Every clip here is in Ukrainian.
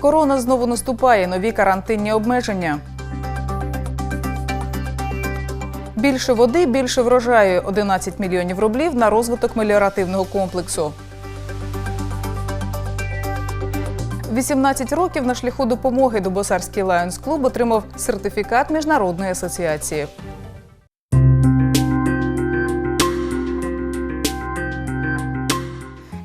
Корона знову наступає. Нові карантинні обмеження. Більше води, більше врожаю 11 мільйонів рублів на розвиток меліоративного комплексу. 18 років на шляху допомоги Дубосарський Лайонс Клуб отримав сертифікат міжнародної асоціації.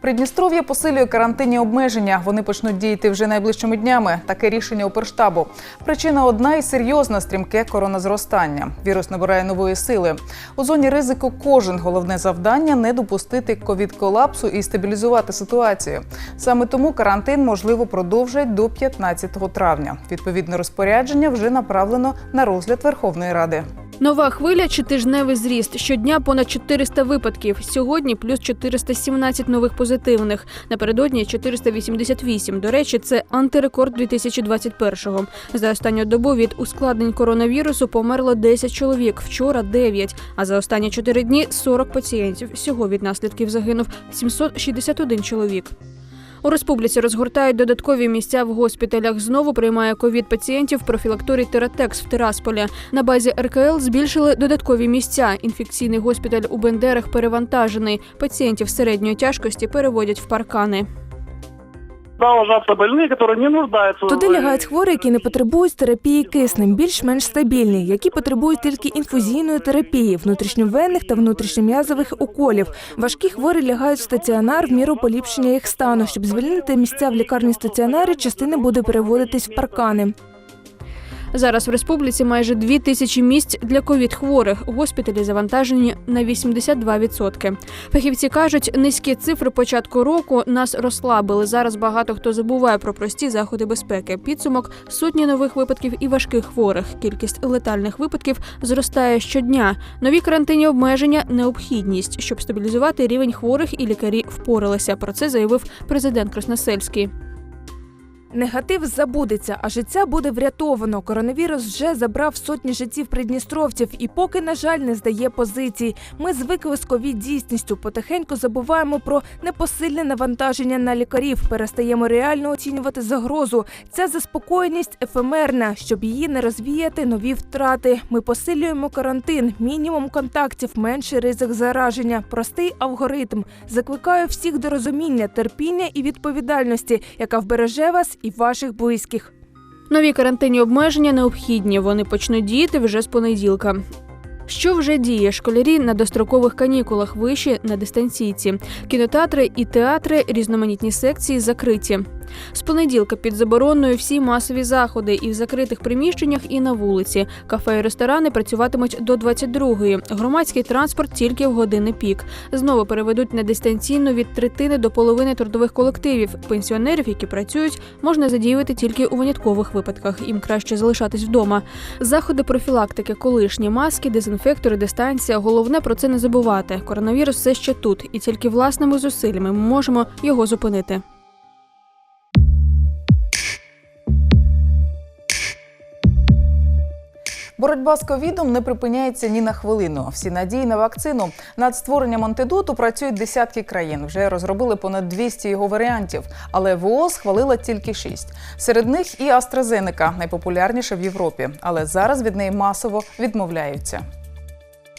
Придністров'я посилює карантинні обмеження. Вони почнуть діяти вже найближчими днями. Таке рішення Укрштабу. Причина одна і серйозна стрімке короназростання. Вірус набирає нової сили. У зоні ризику кожен головне завдання не допустити ковід-колапсу і стабілізувати ситуацію. Саме тому карантин можливо продовжать до 15 травня. Відповідне розпорядження вже направлено на розгляд Верховної Ради. Нова хвиля чи тижневий зріст. Щодня понад 400 випадків. Сьогодні плюс 417 нових позитивних. Напередодні 488. До речі, це антирекорд 2021-го. За останню добу від ускладнень коронавірусу померло 10 чоловік. Вчора 9. А за останні 4 дні 40 пацієнтів. Всього від наслідків загинув 761 чоловік. У республіці розгортають додаткові місця в госпіталях. Знову приймає ковід пацієнтів профілакторій Тератекс в Тирасполі. На базі РКЛ збільшили додаткові місця. Інфекційний госпіталь у Бендерах перевантажений. Пацієнтів середньої тяжкості переводять в паркани. Туда ложатся больные, которые не нуждаются Туди лягають хворі, які не потребують терапії киснем, більш-менш стабільні, які потребують тільки інфузійної терапії, внутрішньовенних та внутрішньом'язових уколів. Важкі хворі лягають в стаціонар в міру поліпшення їх стану. Щоб звільнити місця в лікарні стаціонарі, частина буде переводитись в паркани. Зараз в республіці майже дві тисячі місць для ковід хворих. Госпіталі завантажені на 82%. Фахівці кажуть, низькі цифри початку року нас розслабили. Зараз багато хто забуває про прості заходи безпеки. Підсумок сотні нових випадків і важких хворих. Кількість летальних випадків зростає щодня. Нові карантинні обмеження необхідність, щоб стабілізувати рівень хворих і лікарі впоралися. Про це заявив президент Красносельський. Негатив забудеться, а життя буде врятовано. Коронавірус вже забрав сотні життів придністровців і поки, на жаль, не здає позицій. Ми звикли з ковід дійсністю. Потихеньку забуваємо про непосильне навантаження на лікарів. Перестаємо реально оцінювати загрозу. Ця заспокоєність ефемерна. Щоб її не розвіяти, нові втрати. Ми посилюємо карантин, мінімум контактів, менший ризик зараження, простий алгоритм. Закликаю всіх до розуміння, терпіння і відповідальності, яка вбереже вас і ваших близьких. Нові карантинні обмеження необхідні. Вони почнуть діяти вже з понеділка. Що вже діє? Школярі на дострокових канікулах, виші на дистанційці. Кінотеатри і театри, різноманітні секції закриті. З понеділка під забороною всі масові заходи і в закритих приміщеннях, і на вулиці. Кафе і ресторани працюватимуть до 22-ї. Громадський транспорт тільки в години пік. Знову переведуть на дистанційну від третини до половини трудових колективів. Пенсіонерів, які працюють, можна задіювати тільки у виняткових випадках. Їм краще залишатись вдома. Заходи профілактики, колишні маски, дезінфектори, дистанція. Головне про це не забувати. Коронавірус все ще тут, і тільки власними зусиллями ми можемо його зупинити. Боротьба з ковідом не припиняється ні на хвилину. Всі надії на вакцину над створенням антидоту працюють десятки країн. Вже розробили понад 200 його варіантів, але ВООЗ схвалила тільки шість. Серед них і AstraZeneca, найпопулярніша в Європі, але зараз від неї масово відмовляються.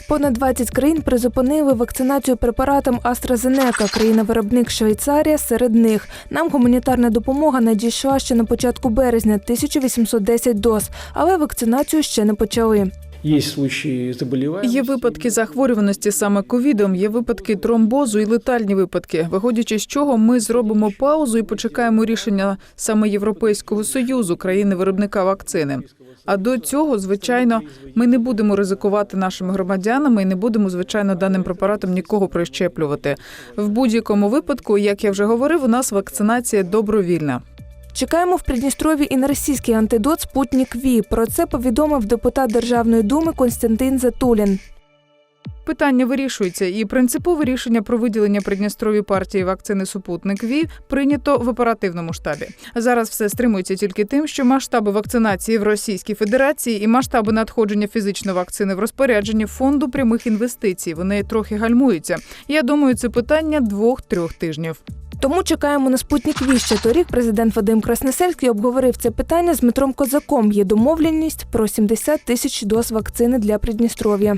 Понад 20 країн призупинили вакцинацію препаратом AstraZeneca. Країна-виробник Швейцарія серед них. Нам гуманітарна допомога надійшла ще на початку березня 1810 доз, але вакцинацію ще не почали. Є випадки захворюваності саме ковідом, є випадки тромбозу і летальні випадки. Виходячи з чого, ми зробимо паузу і почекаємо рішення саме Європейського союзу, країни виробника вакцини. А до цього, звичайно, ми не будемо ризикувати нашими громадянами і не будемо, звичайно, даним препаратом нікого прищеплювати. В будь-якому випадку, як я вже говорив, у нас вакцинація добровільна. Чекаємо в Придністрові і на російський антидот «Спутник Ві». Про це повідомив депутат Державної думи Константин Затулін. Питання вирішується, і принципове рішення про виділення Придністрові партії вакцини Супутник Ві прийнято в оперативному штабі. Зараз все стримується тільки тим, що масштаби вакцинації в Російській Федерації і масштаби надходження фізичної вакцини в розпорядженні фонду прямих інвестицій вони трохи гальмуються. Я думаю, це питання двох-трьох тижнів. Тому чекаємо на спутник Ві. Ще торік президент Вадим Красносельський обговорив це питання з Дмитром Козаком. Є домовленість про 70 тисяч доз вакцини для Придністров'я.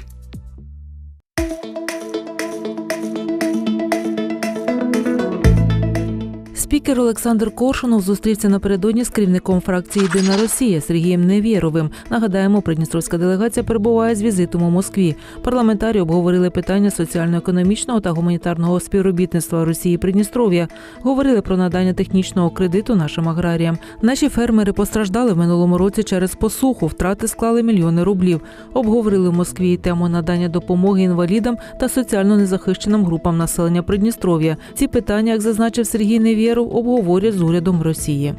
Спікер Олександр Коршунов зустрівся напередодні з керівником фракції Єдина Росія Сергієм Невєровим. Нагадаємо, придністровська делегація перебуває з візитом у Москві. Парламентарі обговорили питання соціально-економічного та гуманітарного співробітництва Росії Придністров'я. Говорили про надання технічного кредиту нашим аграріям. Наші фермери постраждали в минулому році через посуху. Втрати склали мільйони рублів. Обговорили в Москві тему надання допомоги інвалідам та соціально незахищеним групам населення Придністров'я. Ці питання, як зазначив Сергій Невєров, обговорять з урядом Росії.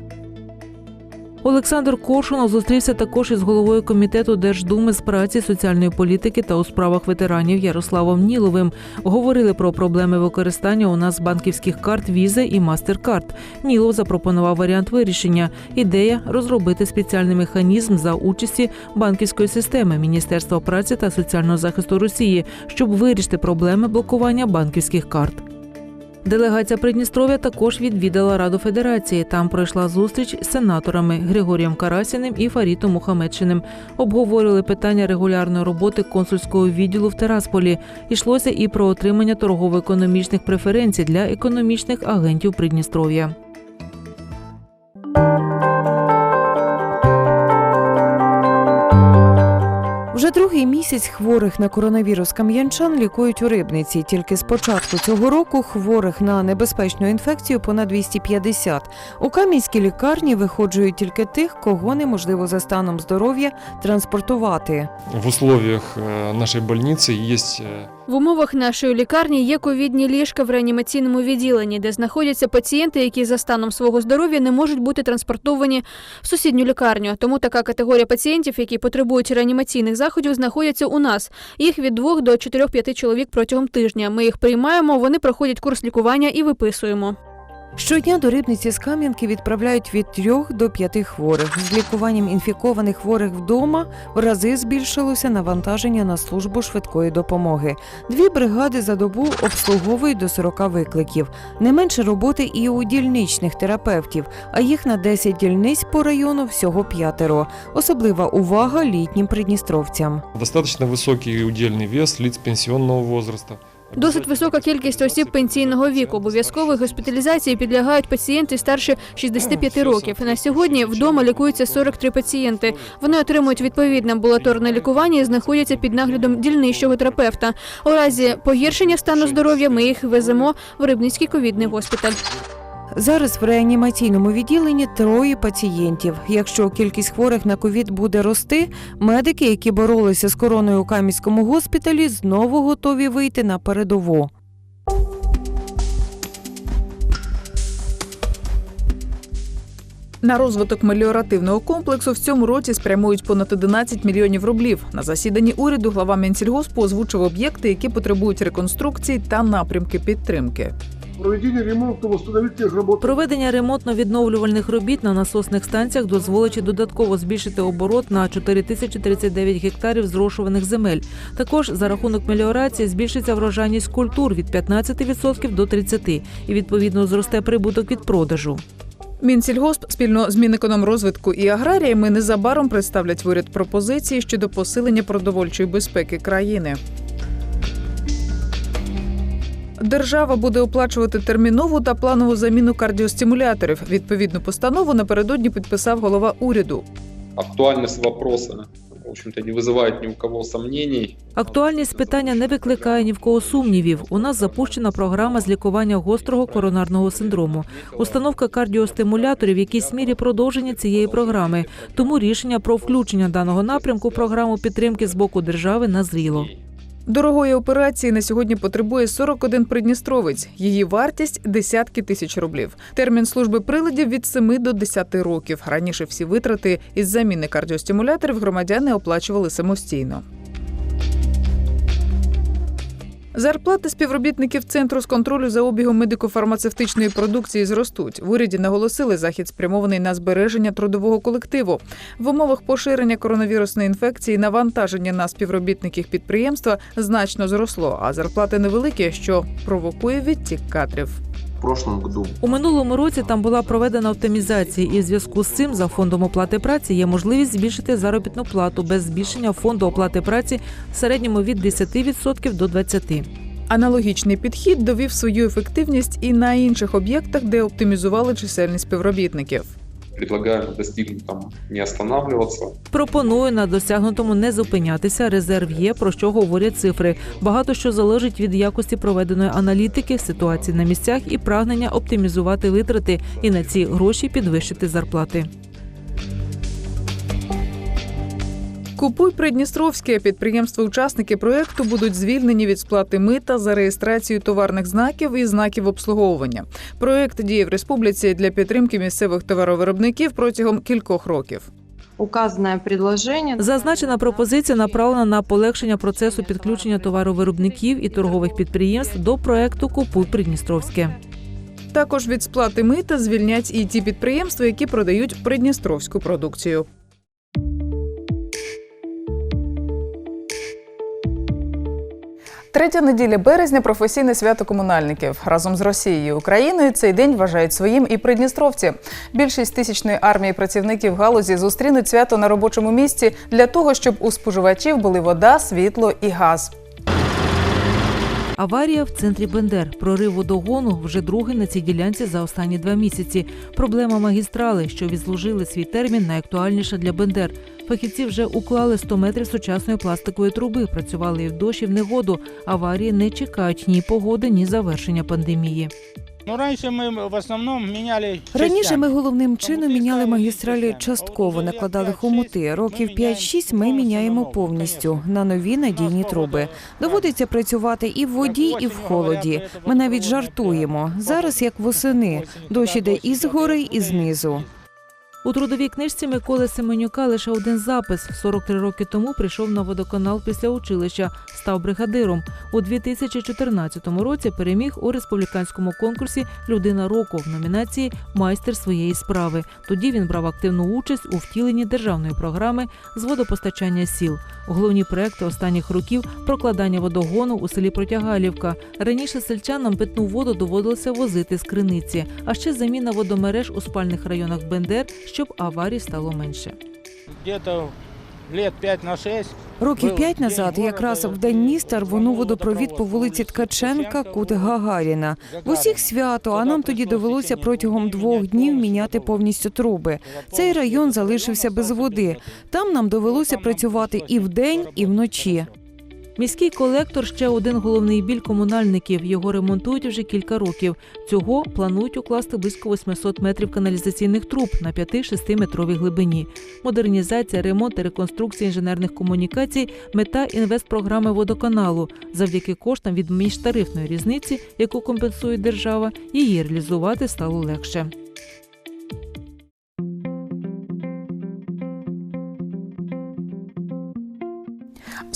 Олександр Коршунов зустрівся також із головою комітету Держдуми з праці, соціальної політики та у справах ветеранів Ярославом Ніловим. Говорили про проблеми використання у нас банківських карт Visa і MasterCard. Нілов запропонував варіант вирішення. Ідея розробити спеціальний механізм за участі банківської системи Міністерства праці та соціального захисту Росії, щоб вирішити проблеми блокування банківських карт. Делегація Придністров'я також відвідала Раду Федерації. Там пройшла зустріч з сенаторами Григорієм Карасіним і Фарітом Мухамедшиним. Обговорювали питання регулярної роботи консульського відділу в Терасполі. Йшлося і про отримання торгово-економічних преференцій для економічних агентів Придністров'я. другий місяць хворих на коронавірус кам'янчан лікують у рибниці. Тільки з початку цього року хворих на небезпечну інфекцію понад 250. У кам'янській лікарні виходжують тільки тих, кого неможливо за станом здоров'я транспортувати. В условиях э, нашей больницы есть э, в умовах нашої лікарні є ковідні ліжка в реанімаційному відділенні, де знаходяться пацієнти, які за станом свого здоров'я не можуть бути транспортовані в сусідню лікарню. Тому така категорія пацієнтів, які потребують реанімаційних заходів, знаходяться у нас. Їх від 2 до 4-5 чоловік протягом тижня. Ми їх приймаємо, вони проходять курс лікування і виписуємо. Щодня до рибниці з Кам'янки відправляють від 3 до 5 хворих. З лікуванням інфікованих хворих вдома в рази збільшилося навантаження на службу швидкої допомоги. Дві бригади за добу обслуговують до 40 викликів. Не менше роботи і у дільничних терапевтів, а їх на 10 дільниць по району всього п'ятеро. Особлива увага літнім придністровцям. достаточно высокий удельный вес лиц пенсионного возраста. Досить висока кількість осіб пенсійного віку. Обов'язкової госпіталізації підлягають пацієнти старше 65 років. На сьогодні вдома лікуються 43 пацієнти. Вони отримують відповідне амбулаторне лікування і знаходяться під наглядом дільничого терапевта. У разі погіршення стану здоров'я ми їх веземо в Рибницький ковідний госпіталь. Зараз в реанімаційному відділенні троє пацієнтів. Якщо кількість хворих на ковід буде рости, медики, які боролися з короною у Кам'янському госпіталі, знову готові вийти на передову. На розвиток меліоративного комплексу в цьому році спрямують понад 11 мільйонів рублів. На засіданні уряду глава Мінсільгоспу озвучив об'єкти, які потребують реконструкції та напрямки підтримки. Проведение ремонта, восстановительных работ. Проведення ремонтно-відновлювальних робіт на насосних станціях дозволить додатково збільшити оборот на 4039 гектарів зрошуваних земель. Також за рахунок меліорації збільшиться врожайність культур від 15% до 30% і відповідно зросте прибуток від продажу. Мінсільгосп спільно з Мінекономрозвитку і аграріями незабаром представлять в уряд пропозиції щодо посилення продовольчої безпеки країни. Держава буде оплачувати термінову та планову заміну кардіостимуляторів. Відповідну постанову напередодні підписав голова уряду. актуальность вопроса, в общем-то, не вызывает ни у кого сомнений. Актуальність питання не викликає ні в кого сумнівів. У нас запущена програма з лікування гострого коронарного синдрому. Установка кардіостимуляторів в якійсь мірі продовження цієї програми. Тому рішення про включення даного напрямку програму підтримки з боку держави назріло. Дорогої операції на сьогодні потребує 41 придністровець. Її вартість десятки тисяч рублів. Термін служби приладів від 7 до 10 років. Раніше всі витрати із заміни кардіостимуляторів громадяни оплачували самостійно. Зарплати співробітників центру з контролю за обігом медико-фармацевтичної продукції зростуть. В уряді наголосили, захід спрямований на збереження трудового колективу. В умовах поширення коронавірусної інфекції навантаження на співробітників підприємства значно зросло, а зарплати невеликі, що провокує відтік кадрів. В прошлом году У минулому році там була проведена оптимізація, і в зв'язку з цим за фондом оплати праці є можливість збільшити заробітну плату без збільшення фонду оплати праці в середньому від 10% до 20%. Аналогічний підхід довів свою ефективність і на інших об'єктах, де оптимізували чисельність співробітників. Предлагаю на достигнутом не останавливаться. Пропоную на досягнутому не зупинятися. Резерв є, про що говорять цифри. Багато що залежить від якості проведеної аналітики, ситуації на місцях і прагнення оптимізувати витрати і на ці гроші підвищити зарплати. Купуй Придністровське підприємства-учасники проекту будуть звільнені від сплати мита за реєстрацію товарних знаків і знаків обслуговування. Проект діє в республіці для підтримки місцевих товаровиробників протягом кількох років. Указанное предложение Зазначена пропозиція направлена на полегшення процесу підключення товаровиробників і торгових підприємств до проекту Купуй Придністровське. Також від сплати мита звільнять і ті підприємства, які продають придністровську продукцію. Третя неділя березня професійне свято комунальників. Разом з Росією і Україною цей день вважають своїм і придністровці. Більшість тисячної армії працівників галузі зустрінуть свято на робочому місці для того, щоб у споживачів були вода, світло і газ. Аварія в центрі Бендер. Прорив водогону вже другий на цій ділянці за останні два місяці. Проблема магістрали, що відслужили свій термін, найактуальніша для Бендер. Фахівці вже уклали 100 метрів сучасної пластикової труби. Працювали і в дощ, і в негоду. Аварії не чекають ні погоди, ні завершення пандемії. Ну, раніше ми в основному міняли Раніше ми головним чином міняли магістралі частково, накладали хомути. Років 5-6 ми міняємо повністю на нові надійні труби. Доводиться працювати і в воді, і в холоді. Ми навіть жартуємо. Зараз як восени. Дощ іде і згори, і знизу. У трудовій книжці Миколи Семенюка лише один запис. 43 роки тому прийшов на водоканал після училища, став бригадиром. У 2014 році переміг у республіканському конкурсі Людина року в номінації Майстер своєї справи. Тоді він брав активну участь у втіленні державної програми з водопостачання сіл. Головні проекти останніх років прокладання водогону у селі Протягалівка. Раніше сельчанам питну воду доводилося возити з криниці, а ще заміна водомереж у спальних районах Бендер, щоб аварій стало менше. где-то лет 5 на 6. Років п'ять назад, якраз в день міста, рвонув водопровід по вулиці Ткаченка, Кути Гагаріна. В усіх свято, а нам тоді довелося протягом двох днів міняти повністю труби. Цей район залишився без води. Там нам довелося працювати і вдень, і вночі. Міський колектор ще один головний біль комунальників. Його ремонтують вже кілька років. Цього планують укласти близько 800 метрів каналізаційних труб на 5-6 метровій глибині. Модернізація, ремонт та реконструкція інженерних комунікацій мета інвестпрограми водоканалу. Завдяки коштам від міжтарифної різниці, яку компенсує держава, її реалізувати стало легше.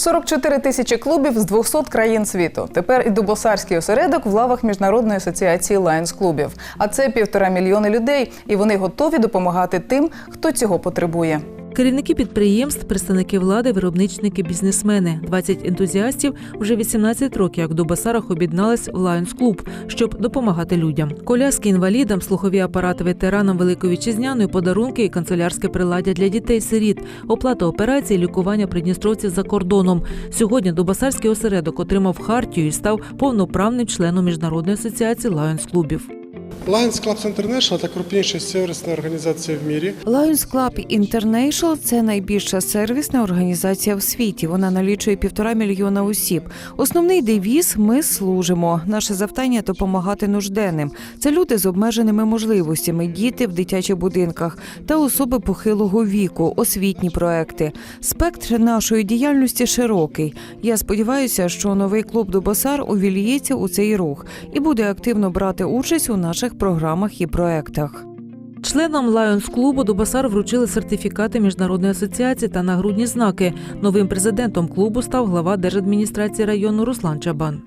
44 тисячі клубів з 200 країн світу. Тепер і Дубосарський осередок в лавах міжнародної асоціації Лайонс клубів. А це півтора мільйони людей, і вони готові допомагати тим, хто цього потребує. Керівники підприємств, представники влади, виробничники, бізнесмени. 20 ентузіастів вже 18 років, як до Басарах об'єднались в Lions Club, щоб допомагати людям. Коляски інвалідам, слухові апарати ветеранам Великої Вітчизняної, подарунки і канцелярське приладдя для дітей-сиріт, оплата операцій, лікування придністровців за кордоном. Сьогодні Дубасарський осередок отримав хартію і став повноправним членом міжнародної асоціації Lions клубів. Lions Clubs International – це крупніша сервісна організація в мірі. Lions Club International – це найбільша сервісна організація в світі. Вона налічує півтора мільйона осіб. Основний девіз ми служимо. Наше завдання допомагати нужденним. Це люди з обмеженими можливостями, діти в дитячих будинках та особи похилого віку, освітні проекти. Спектр нашої діяльності широкий. Я сподіваюся, що новий клуб Дубосар увільється у цей рух і буде активно брати участь у наших програмах і проектах. Членам Lions клубу Дубасар вручили сертифікати міжнародної асоціації та нагрудні знаки. Новим президентом клубу став глава держадміністрації району Руслан Чабан.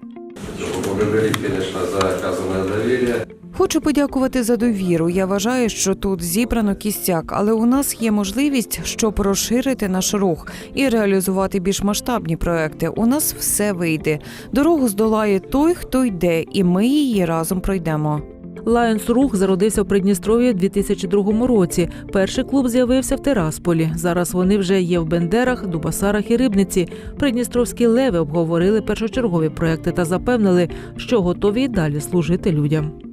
Хочу подякувати за довіру. Я вважаю, що тут зібрано кістяк, але у нас є можливість, щоб розширити наш рух і реалізувати більш масштабні проекти. У нас все вийде. Дорогу здолає той, хто йде, і ми її разом пройдемо. Лайонс Рух зародився в Придністров'ї у 2002 році. Перший клуб з'явився в Терасполі. Зараз вони вже є в Бендерах, Дубасарах і Рибниці. Придністровські леви обговорили першочергові проекти та запевнили, що готові й далі служити людям.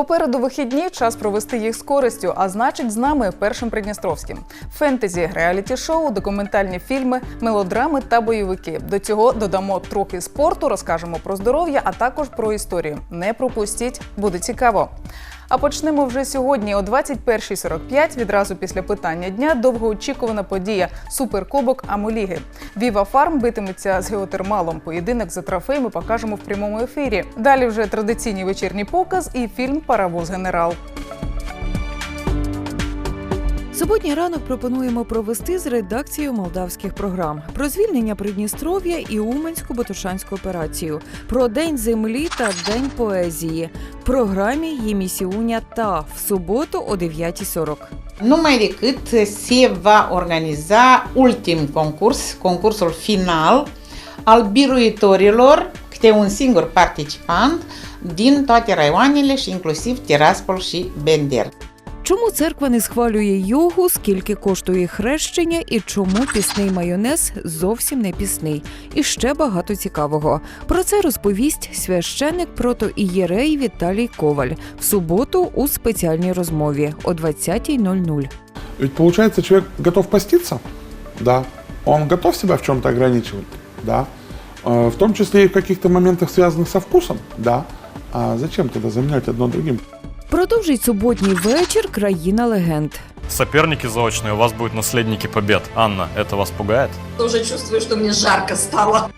Попереду вихідні час провести їх з користю, а значить, з нами першим Придністровським. Фентезі, реаліті-шоу, документальні фільми, мелодрами та бойовики. До цього додамо трохи спорту, розкажемо про здоров'я, а також про історію. Не пропустіть, буде цікаво. А почнемо вже сьогодні о 21.45, відразу після питання дня. Довгоочікувана подія Суперкубок Амоліги. Віва Фарм битиметься з геотермалом. Поєдинок за трофей ми покажемо в прямому ефірі. Далі вже традиційний вечірній показ і фільм Паровоз генерал. Суботній ранок пропонуємо провести з редакцією молдавських програм про звільнення Придністров'я і Уманську Ботушанську операцію, про День землі та День поезії, програмі Ємісіуня та в суботу о 9.40. Numai decât se va organiza ultim concurs, concursul final al biruitorilor, câte un singur participant din toate raioanele și inclusiv Tiraspol și Bender. Чому церква не схвалює йогу, скільки коштує хрещення і чому пісний майонез зовсім не пісний? І ще багато цікавого. Про це розповість священник протоієрей Віталій Коваль в суботу у спеціальній розмові о 20.00. Ведь получается, человек готов поститься? Да. Он готов себя в чем-то ограничивать? Да. Э, В том числе и в каких-то моментах, связанных со вкусом? Да. А зачем тогда заменять одно другим? Продовжить суботній вечір країна легенд. Соперники заочные, у вас будут наследники побед. Анна, это вас пугает? Уже чувствую, что мне жарко стало.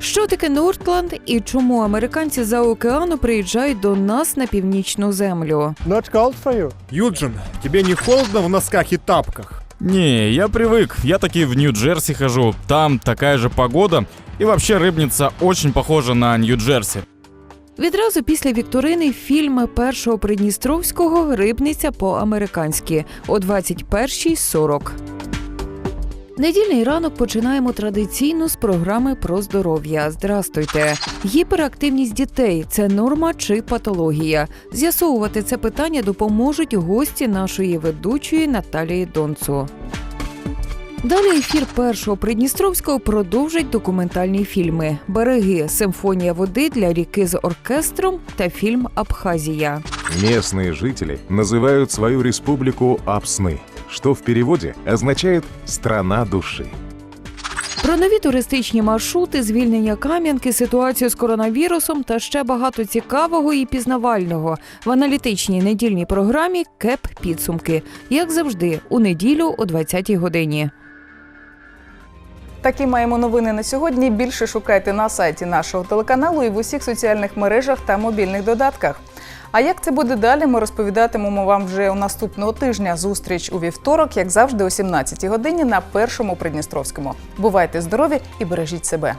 Що таке Нортланд і чому американці за океану приїжджають до нас на північну землю? Not cold for you. Юджин, тебе не холодно в носках и тапках? Не, я привык. Я таки в Нью-Джерси хожу. Там такая же погода. И вообще рыбница очень похожа на Нью-Джерси. Відразу після вікторини фільм першого Придністровського Рибниця по-американськи о 21.40. Недільний ранок починаємо традиційно з програми про здоров'я. Здрастуйте. Гіперактивність дітей це норма чи патологія. З'ясовувати це питання допоможуть гості нашої ведучої Наталії Донцу. Далі ефір першого Придністровського продовжить документальні фільми Береги, симфонія води для ріки з оркестром та фільм Абхазія. Местные жители называют свою республику Апсны, что в переводе означает «страна души». Про нові туристичні маршрути, звільнення Кам'янки, ситуацію з коронавірусом та ще багато цікавого і пізнавального в аналітичній недільній програмі Кеп підсумки, як завжди, у неділю о 20-й годині. Такі маємо новини на сьогодні. Більше шукайте на сайті нашого телеканалу і в усіх соціальних мережах та мобільних додатках. А як це буде далі, ми розповідатимемо вам вже у наступного тижня. Зустріч у вівторок, як завжди, о 17-й годині на першому Придністровському. Бувайте здорові і бережіть себе.